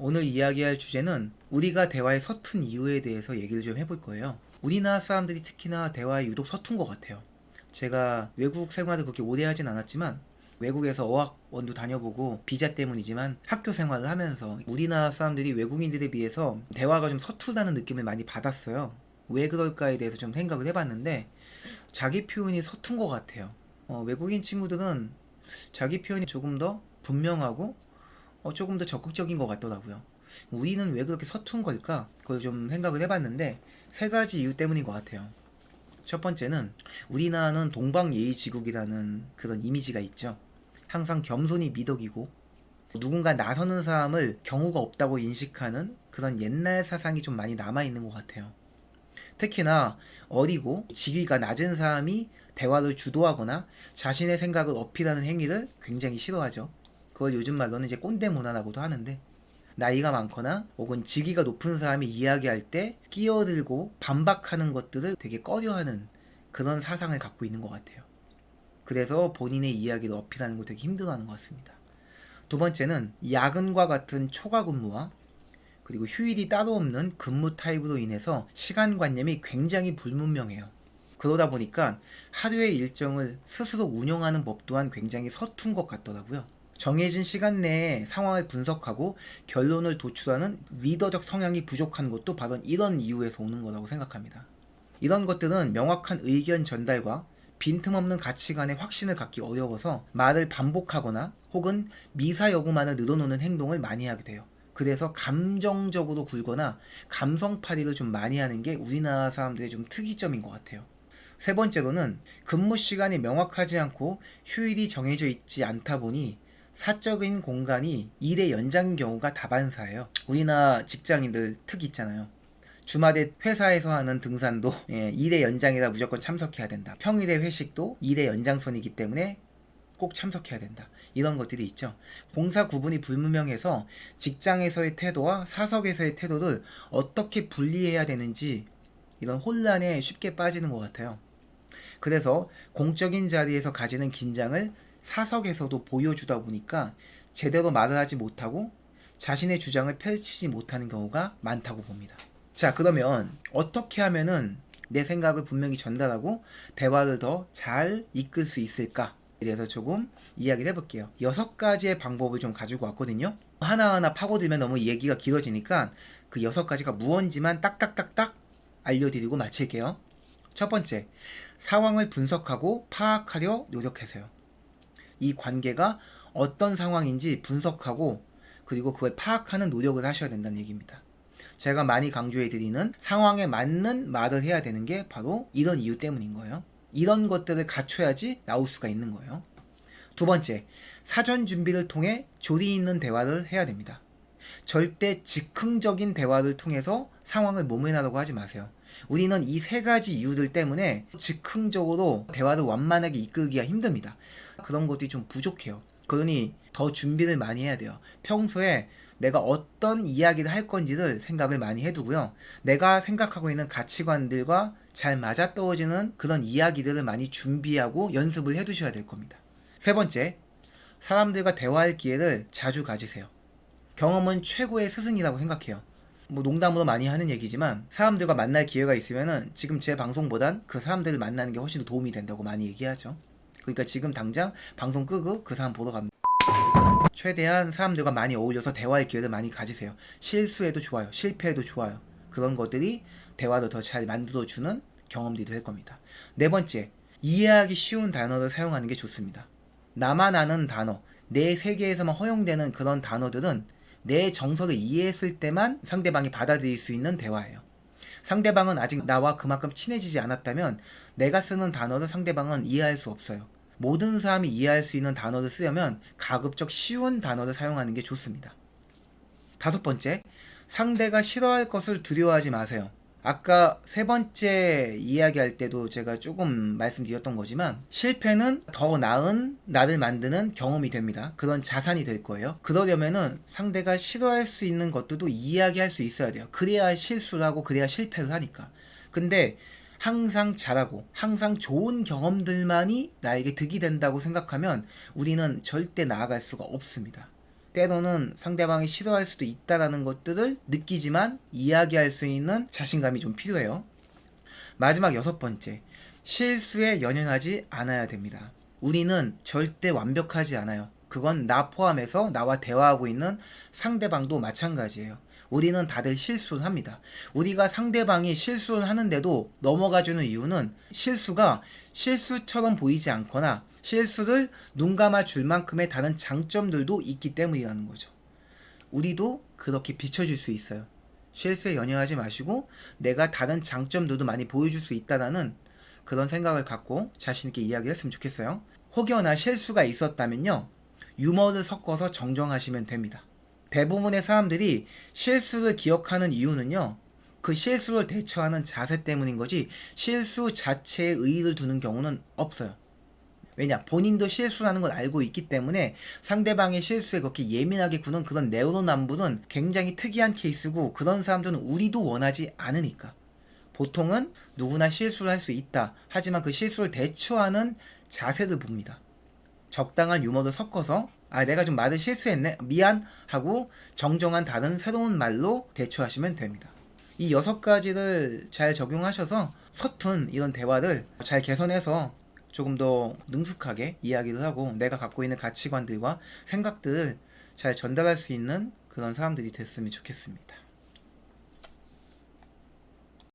오늘 이야기할 주제는 우리가 대화에 서툰 이유에 대해서 얘기를 좀 해볼 거예요. 우리나라 사람들이 특히나 대화에 유독 서툰 것 같아요. 제가 외국 생활을 그렇게 오래 하진 않았지만 외국에서 어학원도 다녀보고 비자 때문이지만 학교 생활을 하면서 우리나라 사람들이 외국인들에 비해서 대화가 좀 서툴다는 느낌을 많이 받았어요. 왜 그럴까에 대해서 좀 생각을 해봤는데 자기 표현이 서툰 것 같아요. 어, 외국인 친구들은 자기 표현이 조금 더 분명하고 어, 조금 더 적극적인 것 같더라고요. 우리는 왜 그렇게 서툰 걸까? 그걸 좀 생각을 해봤는데 세 가지 이유 때문인 것 같아요. 첫 번째는 우리나라는 동방예의지국이라는 그런 이미지가 있죠. 항상 겸손이 미덕이고 누군가 나서는 사람을 경우가 없다고 인식하는 그런 옛날 사상이 좀 많이 남아 있는 것 같아요. 특히나 어리고 직위가 낮은 사람이 대화를 주도하거나 자신의 생각을 어필하는 행위를 굉장히 싫어하죠. 그걸 요즘 말로는 이제 꼰대 문화라고도 하는데 나이가 많거나 혹은 직위가 높은 사람이 이야기할 때 끼어들고 반박하는 것들을 되게 꺼려하는 그런 사상을 갖고 있는 것 같아요. 그래서 본인의 이야기를 어필하는 걸 되게 힘들어하는 것 같습니다. 두 번째는 야근과 같은 초과 근무와 그리고 휴일이 따로 없는 근무 타입으로 인해서 시간관념이 굉장히 불분명해요. 그러다 보니까 하루의 일정을 스스로 운영하는 법 또한 굉장히 서툰 것 같더라고요. 정해진 시간 내에 상황을 분석하고 결론을 도출하는 리더적 성향이 부족한 것도 바로 이런 이유에서 오는 거라고 생각합니다. 이런 것들은 명확한 의견 전달과 빈틈없는 가치관의 확신을 갖기 어려워서 말을 반복하거나 혹은 미사여구만을 늘어놓는 행동을 많이 하게 돼요. 그래서 감정적으로 굴거나 감성팔이를 좀 많이 하는 게 우리나라 사람들의 좀 특이점인 것 같아요. 세 번째로는 근무 시간이 명확하지 않고 휴일이 정해져 있지 않다 보니 사적인 공간이 일의 연장인 경우가 다반사예요. 우리나라 직장인들 특이 있잖아요. 주말에 회사에서 하는 등산도 예, 일의 연장이라 무조건 참석해야 된다. 평일에 회식도 일의 연장선이기 때문에 꼭 참석해야 된다. 이런 것들이 있죠. 공사 구분이 불분명해서 직장에서의 태도와 사석에서의 태도를 어떻게 분리해야 되는지 이런 혼란에 쉽게 빠지는 것 같아요. 그래서 공적인 자리에서 가지는 긴장을 사석에서도 보여주다 보니까 제대로 말을 하지 못하고 자신의 주장을 펼치지 못하는 경우가 많다고 봅니다. 자, 그러면 어떻게 하면은 내 생각을 분명히 전달하고 대화를 더 잘 이끌 수 있을까? 에 대해서 조금 이야기를 해볼게요. 여섯 가지의 방법을 좀 가지고 왔거든요. 하나하나 파고들면 너무 얘기가 길어지니까 그 여섯 가지가 무언지만 딱딱딱딱 알려드리고 마칠게요. 첫 번째, 상황을 분석하고 파악하려 노력하세요. 이 관계가 어떤 상황인지 분석하고 그리고 그걸 파악하는 노력을 하셔야 된다는 얘기입니다. 제가 많이 강조해 드리는 상황에 맞는 말을 해야 되는 게 바로 이런 이유 때문인 거예요. 이런 것들을 갖춰야지 나올 수가 있는 거예요. 두 번째, 사전 준비를 통해 조리 있는 대화를 해야 됩니다. 절대 즉흥적인 대화를 통해서 상황을 모면하려고 하지 마세요. 우리는 이 세 가지 이유들 때문에 즉흥적으로 대화를 완만하게 이끌기가 힘듭니다. 그런 것들이 좀 부족해요. 그러니 더 준비를 많이 해야 돼요. 평소에 내가 어떤 이야기를 할 건지를 생각을 많이 해두고요. 내가 생각하고 있는 가치관들과 잘 맞아떨어지는 그런 이야기들을 많이 준비하고 연습을 해두셔야 될 겁니다. 세 번째, 사람들과 대화할 기회를 자주 가지세요. 경험은 최고의 스승이라고 생각해요. 뭐 농담으로 많이 하는 얘기지만 사람들과 만날 기회가 있으면은 지금 제 방송보단 그 사람들을 만나는 게 훨씬 더 도움이 된다고 많이 얘기하죠. 그러니까 지금 당장 방송 끄고 그 사람 보러 갑니다. 최대한 사람들과 많이 어울려서 대화의 기회를 많이 가지세요. 실수해도 좋아요. 실패해도 좋아요. 그런 것들이 대화를 더 잘 만들어주는 경험들이 될 겁니다. 네 번째, 이해하기 쉬운 단어를 사용하는 게 좋습니다. 나만 아는 단어, 내 세계에서만 허용되는 그런 단어들은 내 정서를 이해했을 때만 상대방이 받아들일 수 있는 대화예요. 상대방은 아직 나와 그만큼 친해지지 않았다면 내가 쓰는 단어를 상대방은 이해할 수 없어요. 모든 사람이 이해할 수 있는 단어를 쓰려면 가급적 쉬운 단어를 사용하는 게 좋습니다. 다섯 번째, 상대가 싫어할 것을 두려워하지 마세요. 아까 세 번째 이야기할 때도 제가 조금 말씀드렸던 거지만 실패는 더 나은 나를 만드는 경험이 됩니다. 그런 자산이 될 거예요. 그러려면은 상대가 싫어할 수 있는 것들도 이야기할 수 있어야 돼요. 그래야 실수를 하고 그래야 실패를 하니까. 근데 항상 잘하고 항상 좋은 경험들만이 나에게 득이 된다고 생각하면 우리는 절대 나아갈 수가 없습니다. 때로는 상대방이 싫어할 수도 있다라는 것들을 느끼지만 이야기할 수 있는 자신감이 좀 필요해요. 마지막 여섯 번째, 실수에 연연하지 않아야 됩니다. 우리는 절대 완벽하지 않아요. 그건 나 포함해서 나와 대화하고 있는 상대방도 마찬가지예요. 우리는 다들 실수를 합니다. 우리가 상대방이 실수를 하는데도 넘어가주는 이유는 실수가 실수처럼 보이지 않거나 실수를 눈 감아 줄 만큼의 다른 장점들도 있기 때문이라는 거죠. 우리도 그렇게 비춰줄 수 있어요. 실수에 연연하지 마시고 내가 다른 장점들도 많이 보여줄 수 있다라는 그런 생각을 갖고 자신있게 이야기했으면 좋겠어요. 혹여나 실수가 있었다면요. 유머를 섞어서 정정하시면 됩니다. 대부분의 사람들이 실수를 기억하는 이유는요. 그 실수를 대처하는 자세 때문인 거지 실수 자체에 의의를 두는 경우는 없어요. 왜냐 본인도 실수라는 걸 알고 있기 때문에 상대방의 실수에 그렇게 예민하게 구는 그런 네오로남불은 굉장히 특이한 케이스고 그런 사람들은 우리도 원하지 않으니까 보통은 누구나 실수를 할 수 있다 하지만 그 실수를 대처하는 자세를 봅니다 적당한 유머를 섞어서 아 내가 좀 말을 실수했네 미안 하고 정정한 다른 새로운 말로 대처하시면 됩니다 이 여섯 가지를 잘 적용하셔서 서툰 이런 대화를 잘 개선해서 조금 더 능숙하게 이야기를 하고 내가 갖고 있는 가치관들과 생각들을 잘 전달할 수 있는 그런 사람들이 됐으면 좋겠습니다.